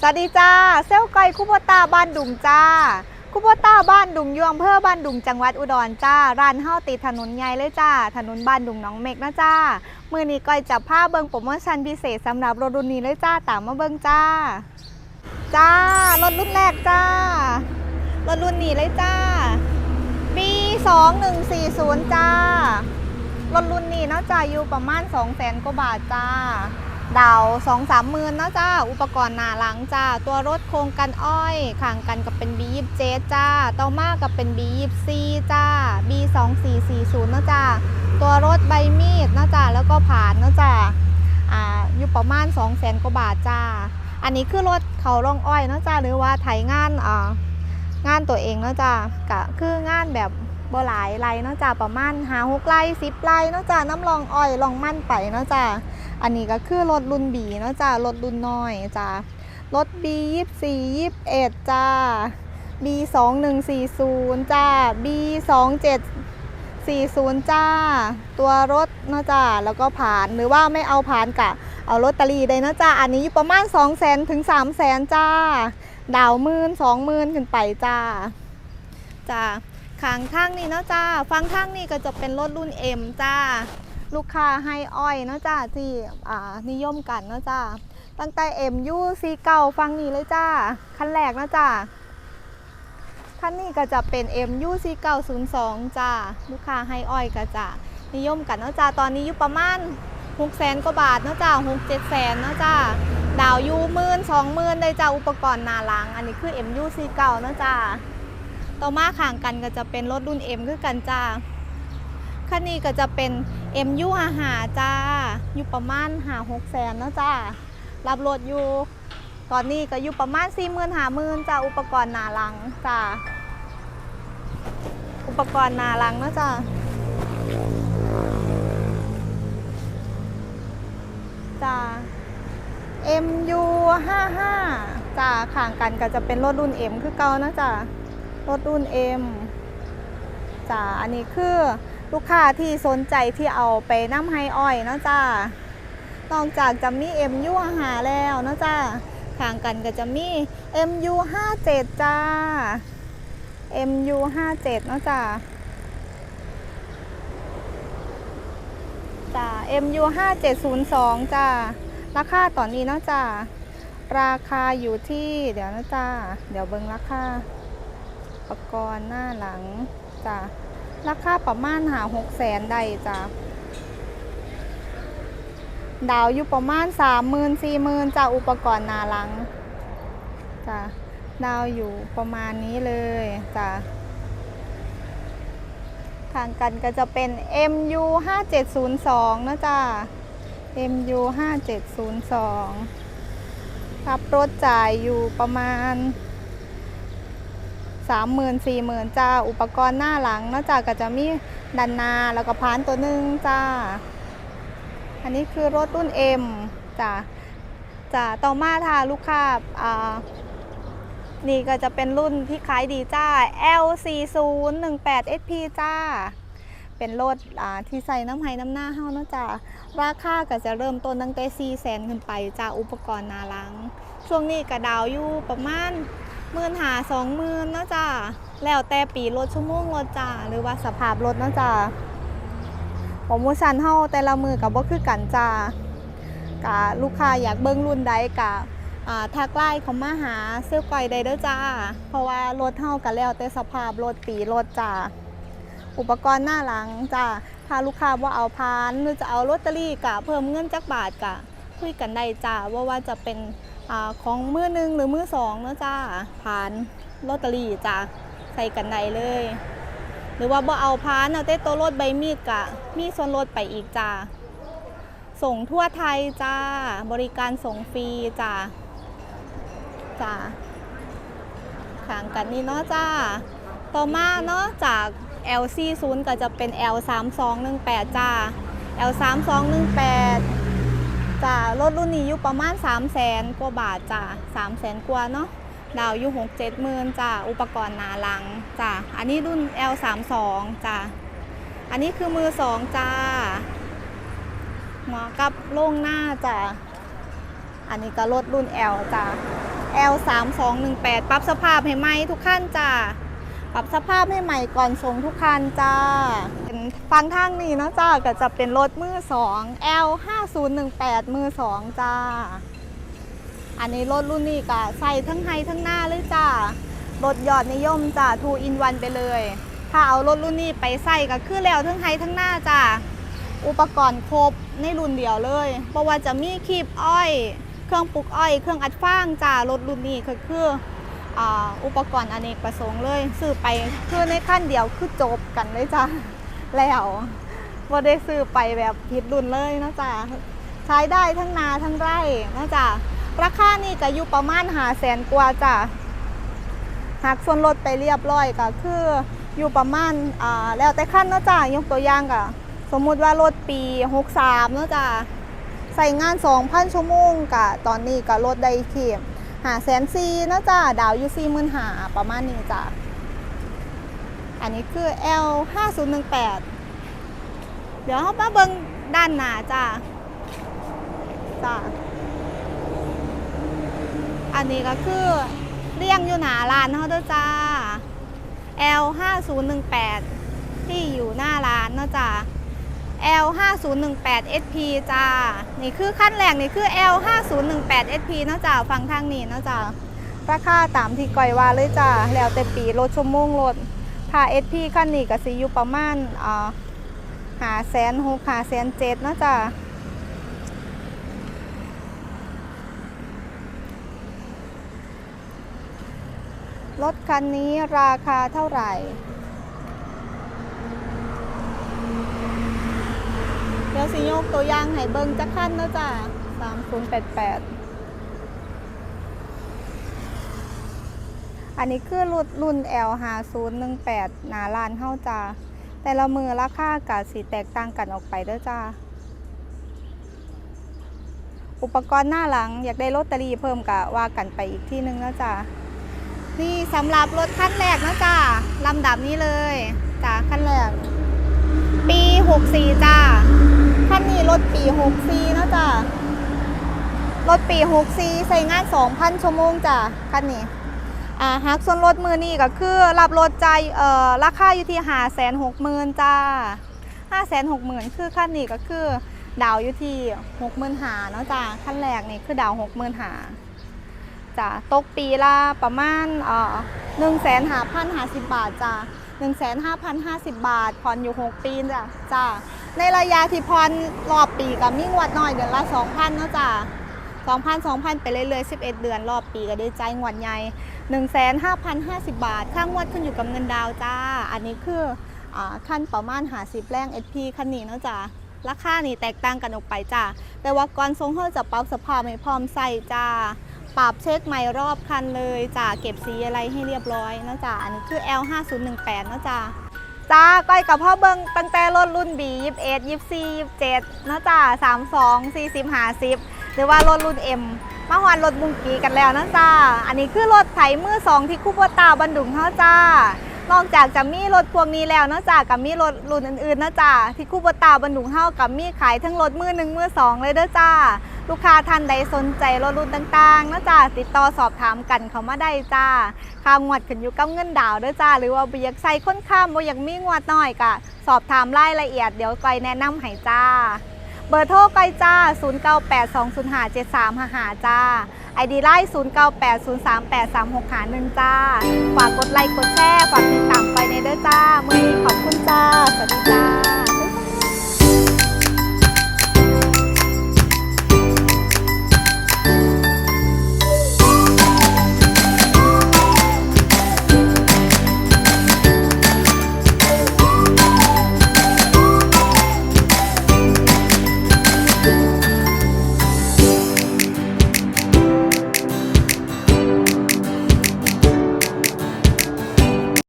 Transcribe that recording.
สวัสดีจ้า เซลไก่คุโบตาบ้านดุงจ้า คุโบตาบ้านดุงยวอำเภอบ้านดุงจังหวัดอุดรจ้า ร้านเฮาติดถนนใหญ่เลยจ้า ถนนบ้านดุงน้องเมกนะจ้า มือนี้ก้อยจับผ้าเบิงโปรโมชั่นพิเศษสำหรับรถรุ่นนี้เลยจ้า ตามมาเบิงจ้า จ้า รถรุ่นแรกจ้า รถรุ่นนี้เลยจ้า B 2 1 4 0จ้ารถรุ่นนี้เนาะจ้าอยู่ประมาณ2 0 0 0 0 0กว่าบาทจ้า ดาวสองสามหมื่นเนาะจ้า อุปกรณ์หน้าหลังจ้า ตัวรถโครงกันอ้อยข้างกันกับเป็น B 2 7 จ้าเต่อมากกับเป็น B 2 4 จ้า B 2 4 4 0 เนาะจ้า ตัวรถใบมีดเนาะจ้า แล้วก็ผ่านเนาะจ้า อ่า อยู่ประมาณ2 0 0 0 0 0กว่าบาทจ้า อันนี้คือรถเขารองอ้อยเนาะจ้า หรือว่าไถงาน อ่า งานตัวเองเนาะจ้าก็คืองานแบบ บ่หลายไรเนาะจ้าประมาณหาหกไร่สิบไร่เนาะจ้าน้ำรองอ้อยลองมั่นไปเนาะจ้าอันนี้ก็คือรถรุ่นบีเนาะจ้ารถรุ่นน้อยจ้ารถ B 24 21จ้า B 2140จ้า B 2740จ้า ตัวรถเนาะจ้าแล้วก็ผ่านหรือว่าไม่เอาผ่านกะเอาลอตเตอรี่ได้นะจ้าอันนี้อยู่ประมาณ2 0 0 0 0 0ถึง3 0 0 0 0จ้า ดาวมื่นสองมื่นขึ้นไปจ้าจ้า ขางทางนี้เนาะจ้าฟังทางนี้ก็จะเป็นรถรุ่น M จ้า ลูกค้าให้อ้อยเนาะจ้าที่นิยมกันเนาะจ้า ตั้งแต่ MU ซีเก่าฟังนี้เลยจ้า คันแรกเนาะจ้าคันนี้ก็จะเป็น MU ซีเก่า02จ้า ลูกค้าให้อ้อยก็จะนิยมกันเนาะจ้า ตอนนี้อยู่ประมาณ6แสนกว่าบาทเนาะจ้า6 7แสนเนาะจ้า ดาวยูหมื่นสองหมื่นได้จ้า อุปกรณ์นาหลังอันนี้คือ MU ซีเก่าเนาะจ้า ต่อมาข้างกันก็จะเป็นรถรุ่น M คือกันจ้าคันนี้ก็จะเป็น MU อาหาจ้า อยู่ประมาณหาหกแสนนะจ้า รับรถอยู่ ตอนนี้ก็อยู่ประมาณ4 0 0 0 0หาหมื่นจ้า อุปกรณ์หนาหลังจ้า อุปกรณ์หนาหลังนะจ้าจ้า MU 55จ้าข้างกันก็จะเป็นรถรุ่น M คือเก่านะจ้า รถรุ่น M จ้าอันนี้คือลูกค้าที่สนใจที่เอาไปน้ำไฮอ้อยเนาะจ้านอกจากจะมี MU อาหาแล้วเนาะจ้าข้างกันก็จะมี MU 57จ้า MU 57เนาะจ้าจ้า MU 5702จ้า ราคาตอนนี้เนาะจ้า ราคาอยู่ที่ เดี๋ยวนะจ้า เดี๋ยวเบิ่งราคา ปกรณ์หน้าหลังจ้าราคาประมาณหาหกแสนได้จ้ะดาวอยู่ประมาณสามหมื่นสี่หมื่นจ้ะอุปกรณ์หน้าหลังจ้ะดาวอยู่ประมาณนี้เลยจ้ะทางกันก็จะเป็น MU 5702นะจ้ะ MU 5702รับรถจ่ายอยู่ประมาณ สามหมื่นสี่หมื่นจ้า อุปกรณ์หน้าหลังนอกจากก็จะมีดันนาแล้วก็พานตัวหนึ่งจ้า อันนี้คือรถรุ่น M จ้าจ้าต่อมาถ้าลูกค้าอ่านี่ก็จะเป็นรุ่นที่ขายดีจ้า L4018 SP จ้า เป็นรถอ่าที่ใส่น้ำไห้น้ำหน้าเฮานะจ้า ราคาก็จะเริ่มต้นตั้งแต่4แสนขึ้นไปจ้า อุปกรณ์หนาหลัง ช่วงนี้กระดาวอยู่ประมาณ หมื่นหาสองหมื่นนะจ้าแล้วแต่ปีรถชั่วโมงรถจ้าหรือว่าสภาพรถนะจ้าโปรโมชั่นเฮาแต่ละมือกับบ่คือกันจ้ากะลูกค้าอยากเบิ่งรุ่นใดกะทักไลน์เขามาหาเซลล์ก่อยได้เด้อจ้า เพราะว่ารถเฮากันแล้วแต่สภาพรถปีรถจ้าอุปกรณ์หน้าหลังจ้าถ้าลูกค้าว่าเอาพานหรือจะเอาลอตเตอรี่กะเพิ่มเงินจักบาทกะคุยกันได้จ้าว่าว่าจะเป็น อของมือหนึ่งหรือมือสองเนาะจ้าผ่านลอตเตอรี่จ้าใส่กันไดเลย หรือว่าบ่เอาพานเอาแต่ตัวรถใบมีดกะ มีส่วนลดไปอีกจ้าส่งทั่วไทยจ้า บริการส่งฟรีจ้าจ้าขางกันนี่เนาะจ้า ต่อมาเนาะจาก LC 0 ก็จะเป็น L 3 2 1 8 จ้า L 3 2 1 8 จ้ารถรุ่นนี้อยู่ประมาณ 3 0 0แสนกว่าบาทจ้า3 0 0แสนกว่าเนาะดาวอยู่6 7หมื่นจ้าอุปกรณ์หนาหลังจ้าอันนี้รุ่น L 3 2 จ้าอันนี้คือมือ2จ้าหมาะกับโล่งหน้าจ้าอันนี้ก็รถรุ่น L จ้า L 3 2 1 8 ปรับสภาพให้ใหม่ทุกขั้นจ้าปรับสภาพให้ใหม่ก่อนส่งทุกคันจ้าเฟังทางนี้นะจ้าก็จะเป็นรถมือ2 L 5 0 1 8มือ2จ้า อันนี้รถรุ่นนี้ก็ใส่ทั้งไฮทั้งหน้าเลยจ้ารถยอดนิยมจ้าทูอินวันไปเลย ถ้าเอารถรุ่นนี้ไปใส่ก็คือแล้วทั้งไฮทั้งหน้าจ้าอุปกรณ์ครบในรุ่นเดียวเลยเพราะว่าจะมีคีบอ้อย เครื่องปลูกอ้อย เครื่องอัดฟางจ้ารถรุ่นนี้ก็คืออุปกรณ์อเนกประสงค์เลย ซื้อไปคือในขั้นเดียวคือจบกันเลยจ้า แล้วว่ได้ซื้อไปแบบผิดรุ่นเลยนะจ้าใช้ได้ทั้งนาทั้งไร่นะจ้าราคานี่ก็อยู่ประมาณหาแสนกว่าจ้าหากส่วนลดไปเรียบร้อยก็คืออยู่ประมาณอ่าแล้วแต่ขั้นนะจ้ายกตัวอย่างก็สมมุติว่ารถปี63นะจ้าใส่งาน 2,000 ชั่วโมงกะตอนนี้ก็ลดได้ที่หาแสนซีนะจ้าดาวอยู่สี่หมื่นหาประมาณนี้จ้ะ อันนี้คือ L 5018เดี๋ยวเรามาเบิ่งด้านหน้าจ้าจ้าอันนี้ก็คือเรียงอยู่หน้าร้านเขาด้อจ้า L 5018ที่อยู่หน้าร้านเนาะจ้า L 5018 SP จ้า นี่คือขั้นแรกนี่คือ L 5018 SP เนาะจ้าฟังทางนี้เนาะจ้าราคาตามที่ก่อยว่าเลยจ้า แล้วแต่ปีรถชั่วโมงรถ ถ้า SP ขั้นนี้ก็สิอยู่ประมาณอ่าหาแสนหกหาแสนเจ็ดนะจ้ารถคันนี้ราคาเท่าไหร่ เดี๋ยวสิยกตัวอย่างให้เบิ่งจักคันนะจ้ะ3088 อันนี้คือรุ่นรุ่น L 5018หนาลานเฮาจ้าแต่ละมือราคากะสิแตกต่างกันออกไปเด้อจ้า อุปกรณ์หน้าหลังอยากได้ลอตเตอรี่เพิ่มกะว่ากันไปอีกที่นึงนะจ้านี่สำหรับรถคันแรกนะจ้าลำดับนี้เลยจ้าคันแรก ปี 64 จ้าคันนี้รถปี 64นาะจ้ารถปี 64ใช้งาน 2,000 ชั่วโมงจ้าคันนี้ หักส่วนลดมือนี่ก็คือรับรถใจเอ่อราคาอยู่ที่560,000จ้า560,000คือคันนี้ก็คือดาวอยู่ที่60,000หาเนาะจ้าคันแรกนี่คือดาว60,000หาจ้าตกปีละประมาณเอ่อ1,550บาทจ้า1,550บาทผ่อนอยู่6ปีจ้ะจ้าในระยะที่ผ่อนรอบปีกับมีงวดน้อยเดือนละ2,000เนาะจ้า 2,000 2,000 ไปเรื่อยๆ 11 เดือนรอบปีก็ได้ใจายงวดใหญ่15,050 บาท ค่างวดขึ้นอยู่กับเงินดาวจ้า อันนี้คืออาขั้นประมาณ50แรง SP คันนี้เนาะจ้าราคานี่แตกต่างกันออกไปจ้าแต่ว่าก่อนทรงเขาจะปรับสภาพให้พร้อมใส่จ้าปรับเช็คใหม่รอบคันเลยจ้าเก็บสีอะไรให้เรียบร้อยนะจ้าอันนี้คือ L 5 0 1 8 นะจ้าจ้าก้อยกับพ่อเบิงตั้งแต่รถรุ่น B 21 24 27เนะจ้า32 40 50ห หรือว่ารถรุ่น M มาฮอนรถบุงกีกันแล้วนะจ้า อันนี้คือรถไถมือสองที่คูโบตาบันดุงเฮาจ้านอกจากจะมีรถพวกนี้แล้วนะจ้ากับมีรถรุ่นอื่นๆนะจ้าที่คูโบตาบันดุงเฮากับมีขายทั้งรถมือหนึ่งมือสองเลยเด้อจ้า ลูกค้าท่านใดสนใจรถรุ่นต่างๆนะจ้าติดต่อสอบถามกันเขามาได้จ้าค่างวดขึ้นอยู่กับเงินดาวเด้อจ้า หรือว่าบ่อยากใส่ค้นข้ามบ่อยากมีงวดน้อยกะสอบถามรายละเอียดเดี๋ยวก้อยแนะนำให้จ้า เบอร์โทรไปจ้า 0982057355จ้าไอดีไลน์0980383651จ้า ฝากกดไลค์กดแชร์ ฝากติดตามไปในเด้อจ้า มือนี้ขอบคุณจ้า สวัสดีจ้า